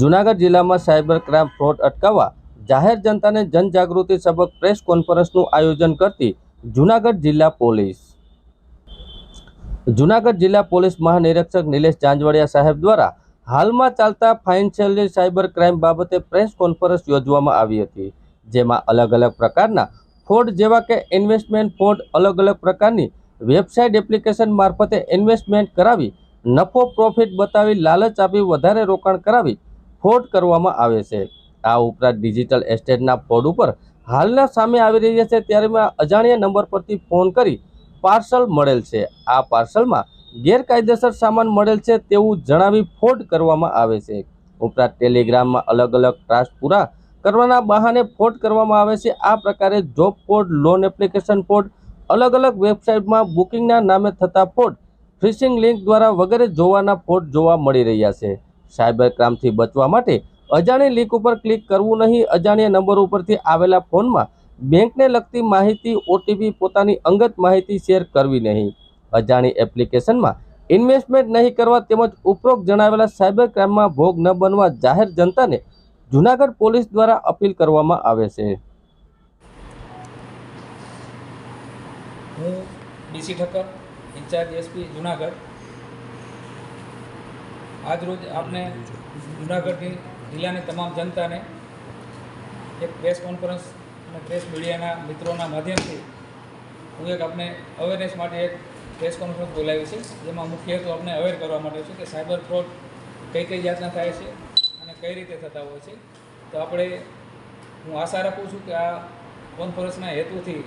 જૂનાગઢ જિલ્લામાં cyber crime fraud અટકાવવા જાહેર જનતાને જનજાગૃતિ સબક પ્રેસ કોન્ફરન્સનું આયોજન કરતી જૂનાગઢ જિલ્લા પોલીસ. જૂનાગઢ જિલ્લા પોલીસ મહાનિરીક્ષક નિલેશ જાંજવાડિયા સાહેબ દ્વારા હાલમાં ચાલતા ફાઇનાન્શિયલી સાયબર ક્રાઇમ બાબતે પ્રેસ કોન્ફરન્સ યોજવામાં આવી હતી, જેમાં અલગ અલગ પ્રકારના ફ્રોડ જેવા કે ઇન્વેસ્ટમેન્ટ ફ્રોડ, અલગ અલગ પ્રકારની વેબસાઇટ એપ્લિકેશન મારફતે ઇન્વેસ્ટમેન્ટ કરાવી નફો પ્રોફિટ બતાવી, લાલચ આપી, વધારે રોકાણ કરાવી ફ્રોડ કરવામાં આવે છે. આ ઉપરાંત ડિજિટલ એસ્ટેટના ફ્રોડ ઉપર હાલના સામે આવી રહ્યા છે ત્યારે મેં અજાણ્યા નંબર પરથી ફોન કરી પાર્સલ મળેલ છે. આ પાર્સલમાં ગેરકાયદેસર સામાન મળેલ છે તેવું જણાવી ફોડ કરવામાં આવે છે. ઉપરાંત ટેલિગ્રામમાં અલગ અલગ ટાસ્ક પૂરા કરવાના બહાને ફોર્ડ કરવામાં આવે છે. આ પ્રકારે job fraud loan application fraud અલગ અલગ વેબસાઇટમાં બુકિંગના નામે થતા ફોર્ડ ફિશિંગ લિંક દ્વારા વગેરે જોવાના ફોર્ડ જોવા મળી રહ્યા છે. સાયબર ક્રાઇમથી બચવા માટે અજાણી લિંક ઉપર ક્લિક કરવું નહીં. અજાણ્યા નંબર ઉપરથી આવેલા ફોનમાં બેંકને લગતી માહિતી ઓટીપી પોતાની અંગત માહિતી શેર કરવી નહીં. અજાણી એપ્લિકેશનમાં ઇન્વેસ્ટમેન્ટ નહીં કરવા તેમજ ઉપરોક્ત જણાવેલા સાયબર ક્રાઇમમાં ભોગ ન બનવા જાહેર જનતાને જૂનાગઢ પોલીસ દ્વારા અપીલ કરવામાં આવે છે. હું DC Thakkar, incharge SP Junagadh. આજ રોજ આપને જૂનાગઢની જિલ્લાની તમામ જનતાને એક પ્રેસ કોન્ફરન્સ અને પ્રેસ મીડિયાના મિત્રોના માધ્યમથી હું એક આપને અવેરનેસ માટે એક પ્રેસ કોન્ફરન્સ બોલાવી છે. જેમાં મુખ્ય હેતુ આપણે અવેર કરવા માટે છે કે સાયબર ફ્રોડ કઈ કઈ જાતના થાય છે અને કઈ રીતે થતા હોય છે. તો આપણે હું આશા રાખું છું કે આ કોન્ફરન્સના હેતુથી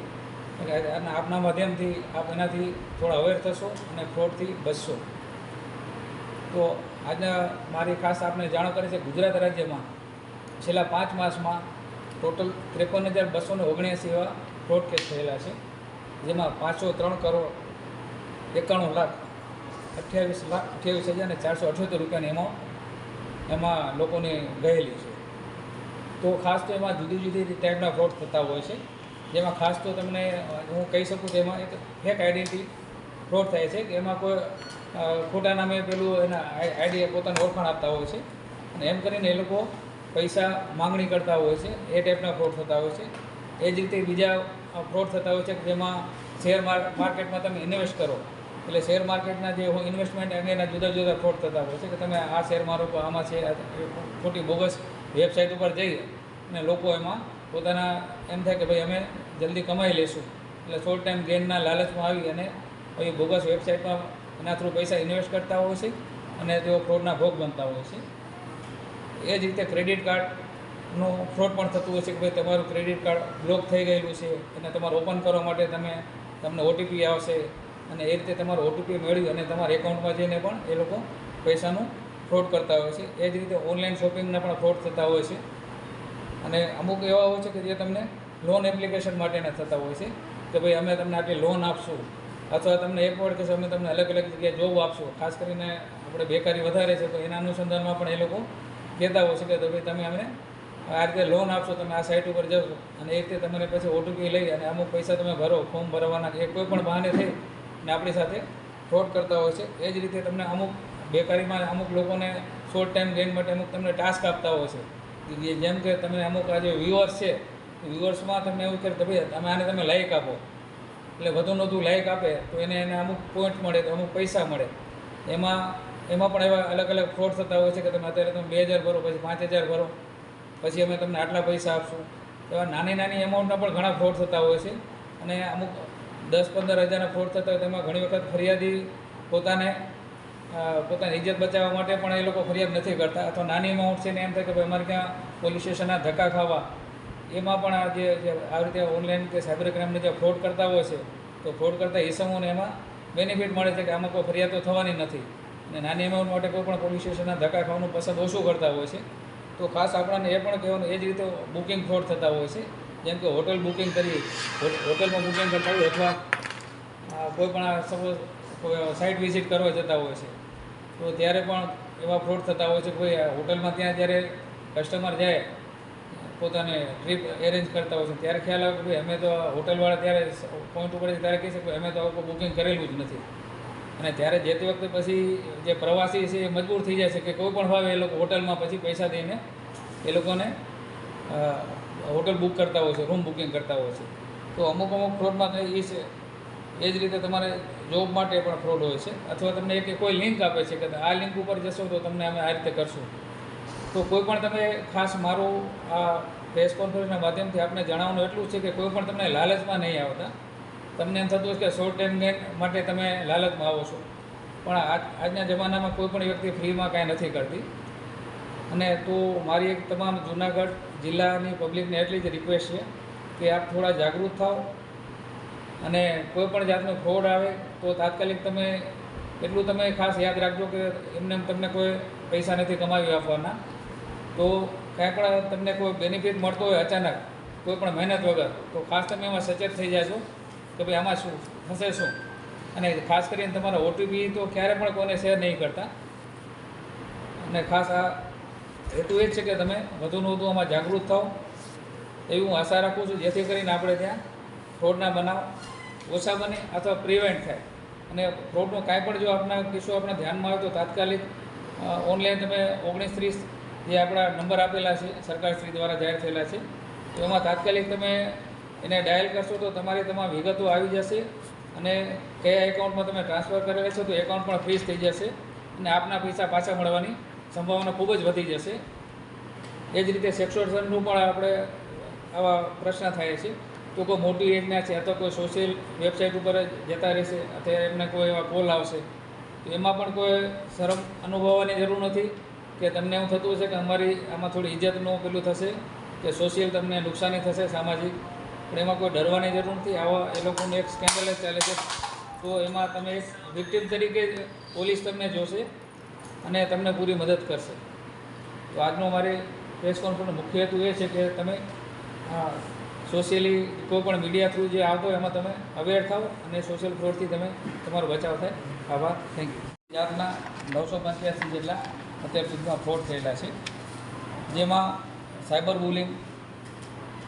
આપના માધ્યમથી આપ એનાથી થોડા અવેર થશો અને ફ્રોડથી બચશો. તો આજના મારી ખાસ આપને જાણ કરે છે ગુજરાત રાજ્યમાં છેલ્લા પાંચ માસમાં ટોટલ ત્રેપન હજાર બસો ને ઓગણ્યાસી એવા ફ્રોડ કેસ થયેલા છે, જેમાં પાંચસો ત્રણ કરોડ એકાણું લાખ અઠ્યાવીસ લાખ અઠ્યાવીસ હજાર ને ચારસો અઠ્યોતેર રૂપિયાની એમાં એમાં લોકોને ગયેલી છે. તો ખાસ તો એમાં જુદી જુદી ટાઈપના ફ્રોડ થતા હોય છે. જેમાં ખાસ તો તમને હું કહી શકું કે એમાં એક ફેક આઈડેન્ટિટી ફ્રોડ થાય છે કે એમાં કોઈ ખોટા નામે પેલું એના આઈડી પોતાને ઓળખાણ આપતા હોય છે. અને એમ કરીને એ લોકો પૈસા માંગણી કરતા હોય છે. એ ટાઈપના ફ્રોડ થતા હોય છે. એ જ રીતે બીજા ફ્રોડ થતા હોય છે કે જેમાં શેર માર્કેટમાં તમે ઇન્વેસ્ટ કરો. એટલે શેર માર્કેટના જે ઇન્વેસ્ટમેન્ટ અંગેના જુદા જુદા ફ્રોડ થતા હોય છે કે તમે આ શેર મારો આમાં છે ખોટી બોગસ વેબસાઇટ ઉપર જઈ અને લોકો એમાં પોતાના એમ થાય કે ભાઈ અમે જલ્દી કમાઈ લેશું. એટલે શોર્ટ ટાઈમ ગેઇનના લાલચમાં આવી અને પછી બોગસ વેબસાઇટમાં એના થ્રુ પૈસા ઇન્વેસ્ટ કરતા હોય છે અને તેઓ ફ્રોડના ભોગ બનતા હોય છે. એ જ રીતે ક્રેડિટ કાર્ડનું ફ્રોડ પણ થતું હોય છે કે ભાઈ તમારું ક્રેડિટ કાર્ડ બ્લોક થઈ ગયેલું છે અને તમારે ઓપન કરવા માટે તમે, તમને ઓટીપી આવશે અને એ રીતે તમારો ઓટીપી મેળવી અને તમારા એકાઉન્ટમાં જઈને પણ એ લોકો પૈસાનું ફ્રોડ કરતા હોય છે. એ જ રીતે ઓનલાઈન શોપિંગના પણ ફ્રોડ થતા હોય છે. અને અમુક એવા હોય છે કે જે તમને લોન એપ્લિકેશન માટેના થતા હોય છે કે ભાઈ અમે તમને આટલી લોન આપશું. અથવા તમને એક વખત કહેશે અમે તમને અલગ અલગ જગ્યાએ જોબ આપશું. ખાસ કરીને આપણે બેકારી વધારે છે, તો એના અનુસંધાનમાં પણ એ લોકો કહેતા હોય છે કે ભાઈ તમે અમને આ રીતે લોન આપશો, તમે આ સાઇટ ઉપર જશો અને એ રીતે તમારે પછી ઓટીપી લઈ અને અમુક પૈસા તમે ભરો ફોર્મ ભરવાના કે કોઈ પણ બહાને થઈ અને આપણી સાથે ફ્રોડ કરતા હોય છે. એ જ રીતે તમને અમુક બેકારીમાં અમુક લોકોને શોર્ટ ટાઈમ ગેમ માટે અમુક તમને ટાસ્ક આપતા હોય છે. જેમ કે તમે અમુક આ જે વ્યુઅર્સ છે વ્યુઅર્સમાં તમને એવું કે ભાઈ તમે આને તમે લાઈક આપો. એટલે વધુને વધુ લાઈક આપે, તો એને એને અમુક પોઈન્ટ મળે તો અમુક પૈસા મળે. એમાં એમાં પણ એવા અલગ અલગ ફ્રોડ થતા હોય છે કે તમે અત્યારે તમે બે હજાર ભરો, પછી પાંચ હજાર ભરો, પછી અમે તમને આટલા પૈસા આપશું. એવા નાની નાની એમાઉન્ટના પણ ઘણા ફ્રોડ થતા હોય છે. અને અમુક દસ પંદર હજારના ફ્રોડ થતા હોય તેમાં ઘણી વખત ફરિયાદી પોતાને પોતાની ઇજ્જત બચાવવા માટે પણ એ લોકો ફરિયાદ નથી કરતા. અથવા નાની અમાઉન્ટ છે ને એમ થાય કે ભાઈ અમારે ત્યાં પોલીસ સ્ટેશનના ધક્કા ખાવા એમાં પણ આ જે આવી રીતે ઓનલાઈન કે સાયબર ક્રાઇમને જે ફ્રોડ કરતા હોય છે, તો ફ્રોડ કરતા ઇસમોને એમાં બેનિફિટ મળે છે કે આમાં કોઈ ફરિયાદ તો થવાની નથી. અને નાની અમાઉન્ટ માટે કોઈ પણ પોલીસ સ્ટેશનના ધક્કા ખાવાનું પસંદ ઓછું કરતા હોય છે. તો ખાસ આપણને એ પણ કહેવાનું, એ જ રીતે બુકિંગ ફ્રોડ થતા હોય છે. જેમ કે હોટલ બુકિંગ કરી હોટ- હોટલમાં બુકિંગ કરતા હોય અથવા કોઈ પણ સપોઝ સાઇટ વિઝિટ કરવા જતા હોય છે, તો ત્યારે પણ એવા ફ્રોડ થતા હોય છે કોઈ હોટલમાં ત્યાં જ્યારે કસ્ટમર જાય પોતાને ટ્રીપ એરેન્જ કરતા હોય છે. ત્યારે ખ્યાલ આવે કે ભાઈ અમે તો હોટલવાળા ત્યારે પોઈન્ટ ઉપર ત્યારે કહી શકીએ અમે તો આવું બુકિંગ કરેલું જ નથી. અને ત્યારે જે તે વખતે પછી જે પ્રવાસી છે એ મજબૂર થઈ જાય છે કે કોઈ પણ ભાવે એ લોકો હોટલમાં પછી પૈસા દઈને એ લોકોને હોટલ બુક કરતા હોય છે રૂમ બુકિંગ કરતા હોય છે. તો અમુક અમુક ફ્રોડમાં એ છે. એ જ રીતે તમારે જોબ માટે પણ ફ્રોડ હોય છે. અથવા તમને એક કોઈ લિંક આપે છે કે આ લિંક ઉપર જશો તો તમને અમે આ રીતે કરશું. તો કોઈ પણ તમે ખાસ મારું આ પ્રેસ કોન્ફરન્સના માધ્યમથી આપને જણાવવાનું એટલું છે કે કોઈ પણ તમને લાલચમાં નહીં આવતા. તમને એમ થતું કે શોર્ટ ટાઈમ ગેન માટે તમે લાલચમાં આવો છો. પણ આજ આજના જમાનામાં કોઈ પણ વ્યક્તિ ફ્રીમાં કાંઈ નથી કરતી. અને તો મારી એક તમામ જુનાગઢ જિલ્લાની પબ્લિકને એટલી જ રિક્વેસ્ટ છે કે આપ થોડા જાગૃત થાઓ. અને કોઈ પણ જાતનો ફ્રોડ આવે તો તાત્કાલિક તમે એટલું તમે ખાસ યાદ રાખજો કે એમને એમ તમને કોઈ પૈસા નથી કમાવી આપવાના. તો કાંઈ પણ તમને કોઈ બેનિફિટ મળતો હોય અચાનક, કોઈ પણ મહેનત વગર, તો ખાસ તમે એમાં સચેત થઈ જાશો કે ભાઈ આમાં શું થશે શું? અને ખાસ કરીને તમારા ઓટીપી તો ક્યારે પણ કોઈને શેર નહીં કરતા. અને ખાસ આ હેતુ એ જ છે કે તમે વધુને વધુ આમાં જાગૃત થાઓ. એવી હું આશા રાખું છું, જેથી કરીને આપણે ત્યાં ફ્રોડના બનાવ ઓછા બને અથવા પ્રિવેન્ટ થાય. અને ફ્રોડનો કાંઈ પણ જો આપણા કિસ્સો આપણા ધ્યાનમાં આવે તો તાત્કાલિક ઓનલાઈન તમે ઓગણીસ ત્રીસ જે આપણા નંબર આપેલા છે સરકારશ્રી દ્વારા જાહેર થયેલા છે, તો એમાં તાત્કાલિક તમે એને ડાયલ કરશો તો તમારી તમામ વિગતો આવી જશે અને કયા એકાઉન્ટમાં તમે ટ્રાન્સફર કરેલા છે તો એકાઉન્ટ પણ ફ્રીઝ થઈ જશે અને આપના પૈસા પાછા મળવાની સંભાવના ખૂબ જ વધી જશે. એ જ રીતે સેક્સોર્સનનું પણ આપણે આવા પ્રશ્ન થાય છે, તો કોઈ મોટી એજના છે અથવા કોઈ સોશિયલ વેબસાઇટ ઉપર જતા રહેશે અથવા એમને કોઈ એવા કોલ આવશે, તો એમાં પણ કોઈ શરમ અનુભવવાની જરૂર નથી. કે તમને એવું થતું હશે કે અમારી આમાં થોડી ઇજ્જતનું પેલું થશે, કે સોશિયલ તમને નુકસાની થશે સામાજિક. પણ એમાં કોઈ ડરવાની જરૂર નથી. આવા એ લોકોનું એક સ્કેન્ડલ જ ચાલે છે. તો એમાં તમે એક વિક્ટિમ તરીકે પોલીસ તમને જોશે અને તમને પૂરી મદદ કરશે. તો આજનો મારી પ્રેસ કોન્ફરન્સનો મુખ્ય હેતુ એ છે કે તમે સોશિયલી કોઈ પણ મીડિયા થ્રુ જે આવતો એમાં તમે અવેર થાઓ અને સોશિયલ ફ્રોડથી તમે તમારો બચાવ થાય. આભાર. થેન્ક યુ જાતના નવસો પંચ્યાસી જેટલા અત્યાર સુધીમાં ફ્રોડ થયેલા છે. જેમાં સાયબર બુલિંગ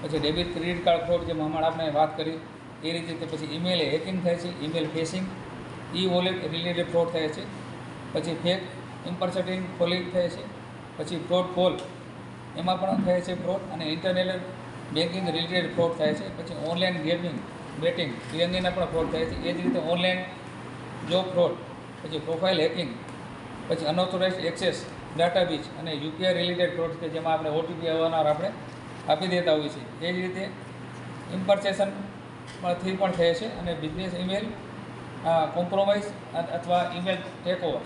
પછી ડેબિટ ક્રેડિટ કાર્ડ ફ્રોડ જે હમણાં આપણે વાત કરી, એ રીતે પછી ઈમેલ હેકિંગ થાય છે email phishing e wallet related fraud થાય છે. પછી ફેક ઇમ્પર્સેટિંગ ફોલિંગ થાય છે. પછી ફ્રોડ કોલ એમાં પણ થાય છે ફ્રોડ અને ઇન્ટરનેટ બેન્કિંગ રિલેટેડ ફ્રોડ થાય છે. પછી ઓનલાઈન ગેમિંગ બેટિંગ એ અંગેના પણ ફ્રોડ થાય છે. એ જ રીતે ઓનલાઈન જોબ ફ્રોડ પછી પ્રોફાઇલ હેકિંગ પછી અનઓથોરાઇઝ એક્સેસ ડાટા બીચ અને યુપીઆઈ રિલેટેડ ફ્રોડ કે જેમાં આપણે ઓટીપી આવનાર આપણે આપી દેતા હોઈએ છીએ. એ જ રીતે ઇમ્પર્ચેશનથી પણ થયે છે અને બિઝનેસ ઈમેલ કોમ્પ્રોમાઇઝ અથવા ઈમેલ ટેક ઓવર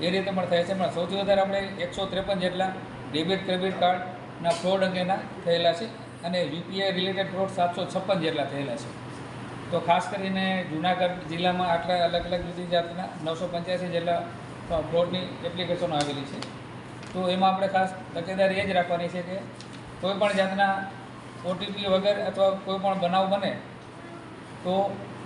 એ રીતે પણ થાય છે. પણ સૌથી વધારે આપણે એકસો ત્રેપન જેટલા ડેબિટ ક્રેડિટ કાર્ડના ફ્રોડ અંગેના થયેલા છે અને યુપીઆઈ રિલેટેડ ફ્રોડ સાતસો છપ્પન જેટલા થયેલા છે. તો ખાસ કરીને જુનાગઢ જિલ્લામાં આટલા અલગ અલગ જુદી જાતના નવસો પંચ્યાસી જેટલા ફ્રોડની એપ્લિકેશનો આવેલી છે. તો એમાં આપણે ખાસ તકેદારી એ જ રાખવાની છે કે કોઈપણ જાતના ઓટીપી વગર અથવા કોઈ પણ બનાવ બને તો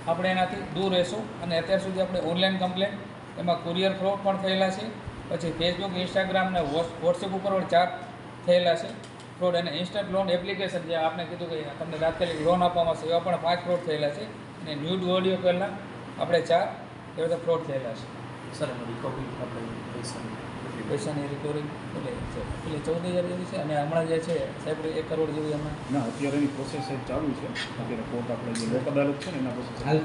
આપણે એનાથી દૂર રહેશું અને અત્યાર સુધી આપણે ઓનલાઈન કમ્પ્લેન એમાં કુરિયર ફ્રોડ પણ થયેલા છે, પછી ફેસબુક ઇન્સ્ટાગ્રામ ને વોટ્સએપ ઉપર પણ ચાર થયેલા છે. ફ્રોડ અને ઇન્સ્ટન્ટ લોન એપ્લિકેશન જે આપણે કીધું કે તમને તાત્કાલિક લોન આપવામાં આવશે, એવા પણ પાંચ ફ્રોડ થયેલા છે. અને ન્યૂડ ઓડિયો પહેલાં આપણે ચાર એ બધા ફ્રોડ થયેલા છે. સર એમાં રિકવરી આપણે પૈસાની પૈસાની રિકવરી એટલે એટલે ચૌદ હજાર જેવી છે અને હમણાં જે છે સાહેબ એક કરોડ જેવી હમણાં ના અત્યારે એની પ્રોસેસ ચાલુ છે. અત્યારે કોર્ટ આપણે જે લોક અદાલત છે ને એના પ્રોસેસ હાલ.